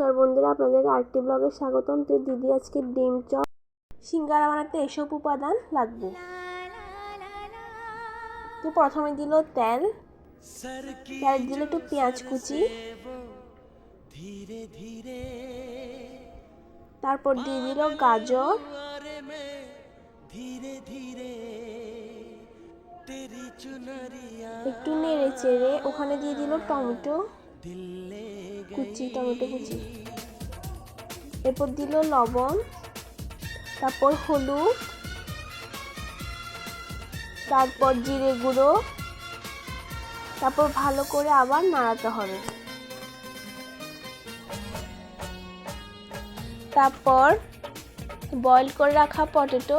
নমস্কার বন্ধুরা, আপনাদেরকে আরেকটি ব্লগে স্বাগতম। তো দিদি আজকে ডিম চপ, সিঙ্গারা বানাতে এসব উপাদান লাগবে। তো প্রথমে দিল তেল। তেল দিল একটু পেঁয়াজ কুচি। তারপর দিয়ে দিল গাজর। একটু নেড়ে চেড়ে ওখানে দিয়ে দিল টমেটো। কুচি টমেটো কুচি। এরপর দিল লবণ, তারপর হলুদ, তারপর জিরে গুঁড়ো, তারপর ভালো করে আবার নাড়াতে হবে। তারপর বয়েল করে রাখা পটেটো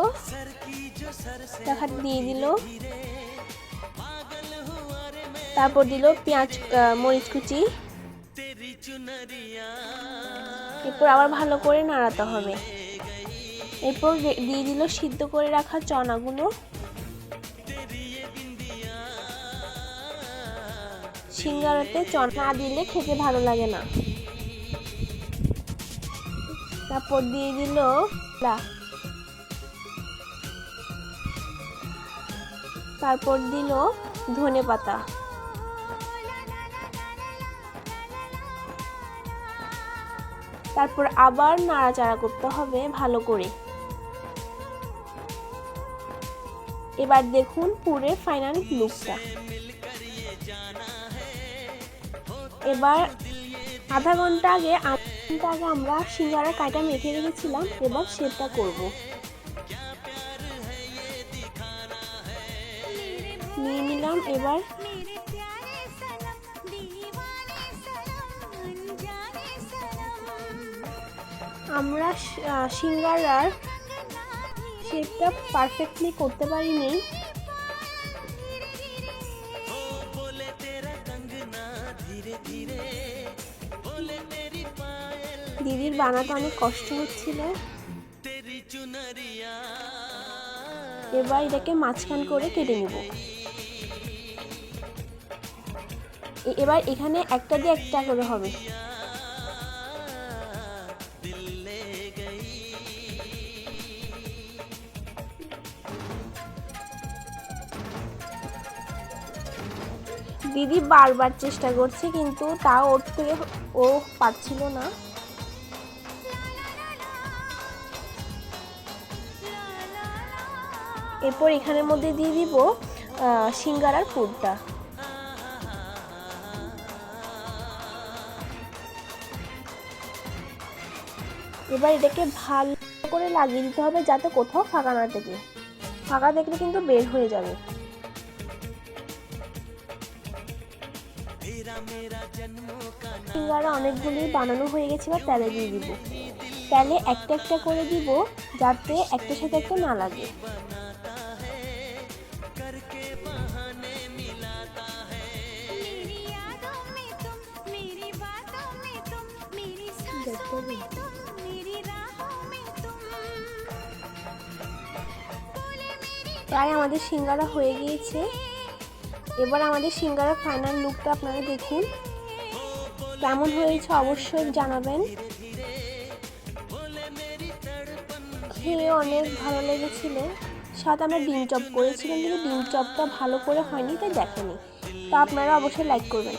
দেখা দিয়ে দিল। তারপর দিল পেঁয়াজ মরিচ কুচি। এরপর আবার ভালো করে নাড়াতে হবে। এরপর দিয়ে দিল সিদ্ধ করে রাখা চনাগুলো। সিঙ্গারাতে চনা দিলে খেতে ভালো লাগে না। তারপর দিয়ে দিল তারপর দিল ধনে পাতা তারপর আবার নাড়াচাড়া করতে হবে ভালো করে। এবার দেখুন পুরের ফাইনাল লুকটা এবার আধা ঘণ্টা আগে আগে আমরা সিঙ্গারা কাটা মেখে রেখেছিলাম, এবার সেটা করব। নিয়ে নিলাম এবার আমরা সিঙ্গারার শেপটা পারফেক্টলি করতে পারিনি। দিদির বানাতে অনেক কষ্ট হচ্ছিল। এবার এটাকে মাঝখান করে কেটে নেব। এবার এখানে একটা দিয়ে একটা করে হবে। দিদি বারবার চেষ্টা করছে, কিন্তু তাও ওর থেকে ও পারছিল না। এরপর এখানের মধ্যে দিয়ে দিব সিঙ্গারার পুরটা। এবার এটাকে ভালো করে লাগিয়ে দিতে হবে, যাতে কোথাও ফাঁকা না থাকে। ফাঁকা দেখলে কিন্তু বের হয়ে যাবে। সিঙ্গারা অনেকগুলি বানানো হয়ে গেছে বা তেলে দিয়ে দিব। তেলে একটা একটা করে দিব যাতে একটা সাথে একটা না লাগে। প্রায় আমাদের সিঙ্গারা হয়ে গিয়েছে। এবার আমাদের সিঙ্গারা ফাইনাল লুকটা আপনারা দেখুন। কেমন হয়েছে অবশ্যই জানাবেন। খেয়ে অনেক ভালো লেগেছিল। সাথে আমরা ডিম চপ করেছিলাম, কিন্তু ডিম চপটা ভালো করে হয়নি, তাই দেখেনি। তো আপনারা অবশ্যই লাইক করবেন।